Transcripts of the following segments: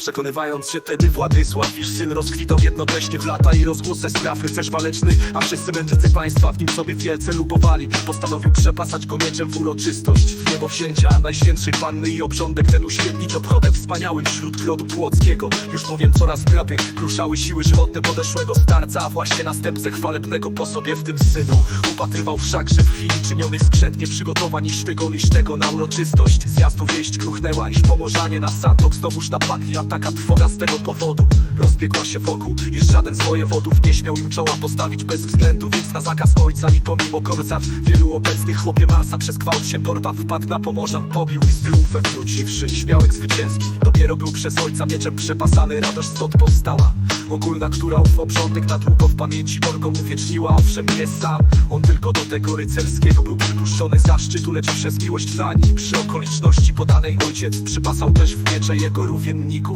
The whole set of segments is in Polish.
Przekonywając się wtedy Władysław, iż syn rozkwitał jednocześnie w lata i rozgłosę spraw rycerz waleczny, a wszyscy mędrcy państwa w nim sobie wielce lubowali. Postanowił przepasać go mieczem w uroczystość w niebo wzięcia najświętszej panny i obrządek ten uświetnić obchodem wspaniałym wśród rodu płockiego. Już bowiem coraz prawie kruszały siły żywotne podeszłego starca, a właśnie następcę chwalebnego po sobie w tym synu. Upatrywał wszakże w chwili czynionych skrzętnie przygotowań tego, iż tego na uroczystość. Zjazdu wieść kruchnęła, iż pomorzanie na Santok znowuż napadli, taka trwoga z tego powodu rozbiegła się wokół, iż żaden z wojewodów nie śmiał im czoła postawić bez względu, więc na zakaz ojca i pomimo korsat wielu obecnych chłopie Marsa przez gwałt się porwa wpadł na Pomorzan, pobił i z triumfem wróciwszy śmiałek zwycięski. Dopiero był przez ojca mieczem przepasany, radość stąd powstała. Ogólna, która ów obrządek na długo w pamięci Borgom uwieczniła, owszem nie sam On tylko do tego rycerskiego był przypuszczony zaszczytu Lecz przez miłość dla nich przy okoliczności podanej ojciec Przypasał też w miecze jego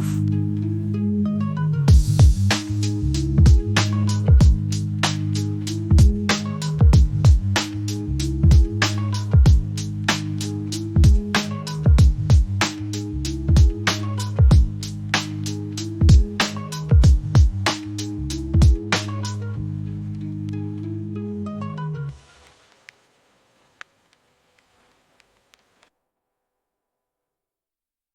yourself.